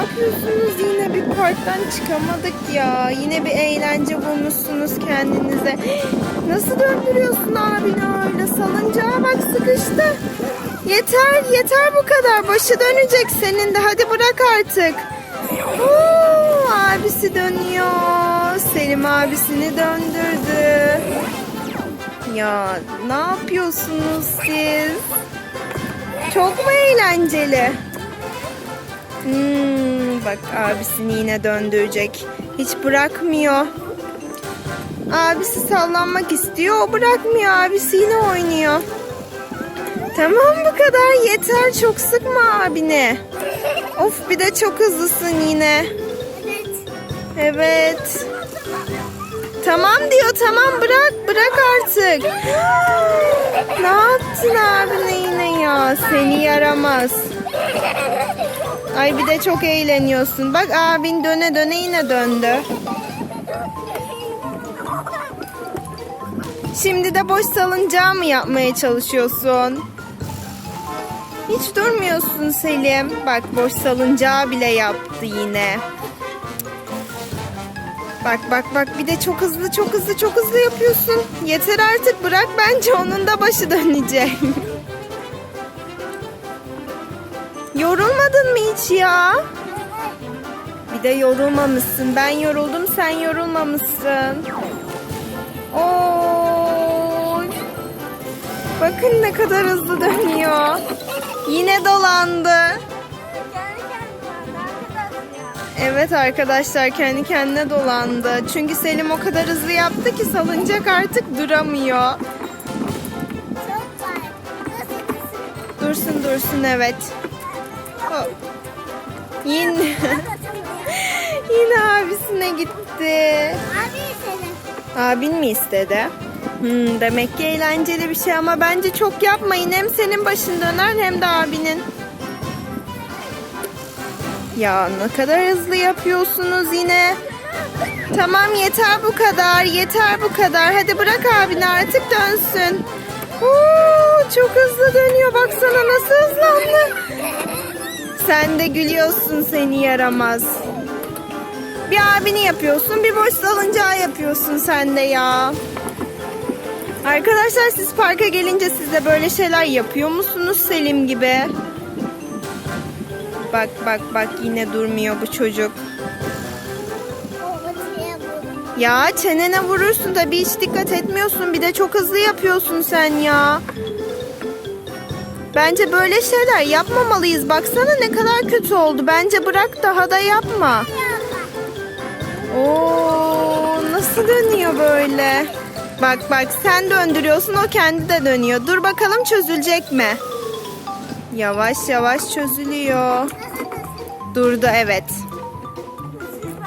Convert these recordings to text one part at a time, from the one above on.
yapıyorsunuz? Yine bir parktan çıkamadık ya. Yine bir eğlence bulmuşsunuz kendinize. Nasıl döndürüyorsun abini öyle? Salıncağa bak sıkıştı. Yeter yeter bu kadar. Başı dönecek senin de. Hadi bırak artık. Oo, abisi dönüyor. Selim abisini döndürdü. Ya ne yapıyorsunuz siz? Çok mu eğlenceli? Hmm, bak abisini yine döndürecek. Hiç bırakmıyor. Abisi sallanmak istiyor. O bırakmıyor. Abisi yine oynuyor. Tamam bu kadar yeter. Çok sıkma abine. Of bir de çok hızlısın yine. Evet. Tamam diyor tamam bırak bırak artık. ne yaptın abine yine ya? Seni yaramaz. Ay bir de çok eğleniyorsun. Bak abin döne döne yine döndü. Şimdi de boş salıncağı mı yapmaya çalışıyorsun? Hiç durmuyorsun Selim. Bak boş salıncağı bile yaptı yine. Bak bak bak bir de çok hızlı çok hızlı çok hızlı yapıyorsun. Yeter artık bırak bence onun da başı dönecek. Yorulmadın mı hiç ya? Bir de yorulmamışsın. Ben yoruldum sen yorulmamışsın. Oy. Bakın ne kadar hızlı dönüyor. Yine dolandı. Evet arkadaşlar kendi kendine dolandı. Çünkü Selim o kadar hızlı yaptı ki salıncak artık duramıyor. Dursun dursun evet. Yine yine abisine gitti. Abin mi istedi? Hmm, demek ki eğlenceli bir şey ama bence çok yapmayın. Hem senin başın döner hem de abinin. Ya ne kadar hızlı yapıyorsunuz yine. Tamam yeter bu kadar. Yeter bu kadar. Hadi bırak abini artık dönsün. Oo, çok hızlı dönüyor. Baksana nasıl hızlandı. Sen de gülüyorsun seni yaramaz. Bir abini yapıyorsun, bir boş salıncağı yapıyorsun sen de ya. Arkadaşlar siz parka gelince siz de böyle şeyler yapıyor musunuz Selim gibi? Bak bak bak yine durmuyor bu çocuk. Ya çenene vurursun tabii hiç dikkat etmiyorsun. Bir de çok hızlı yapıyorsun sen ya. Bence böyle şeyler yapmamalıyız. Baksana ne kadar kötü oldu. Bence bırak daha da yapma. Oo, nasıl dönüyor böyle? Bak bak sen döndürüyorsun o kendi de dönüyor. Dur bakalım çözülecek mi? Yavaş yavaş çözülüyor. Durdu evet.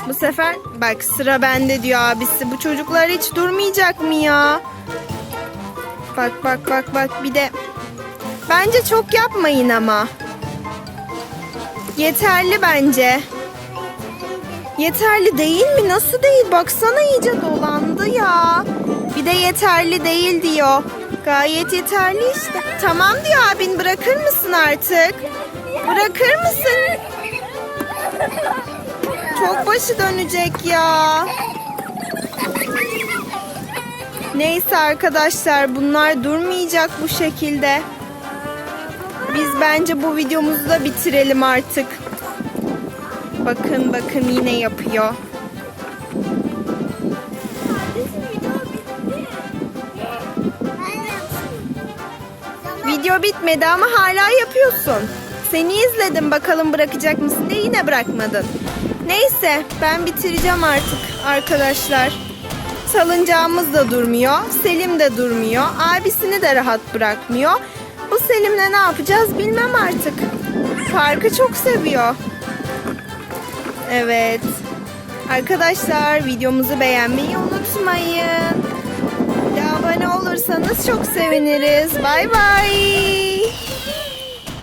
Bu sefer bak sıra bende diyor abisi. Bu çocuklar hiç durmayacak mı ya? Bak bak bak bak bir de bence çok yapmayın ama. Yeterli bence. Yeterli değil mi? Nasıl değil? Baksana iyice dolandı ya. Bir de yeterli değil diyor. Gayet yeterli işte. Tamam diyor abin bırakır mısın artık? Bırakır mısın? Çok başı dönecek ya. Neyse arkadaşlar bunlar durmayacak bu şekilde. Biz bence bu videomuzu da bitirelim artık. Bakın bakın yine yapıyor. Video bitmedi ama hala yapıyorsun. Seni izledim bakalım bırakacak mısın diye yine bırakmadın. Neyse ben bitireceğim artık arkadaşlar. Salıncağımız da durmuyor. Selim de durmuyor. Abisini de rahat bırakmıyor. Bu Selim'le ne yapacağız bilmem artık. Parkı çok seviyor. Evet. Arkadaşlar videomuzu beğenmeyi unutmayın. Bir abone olursanız çok seviniriz. Bay bay.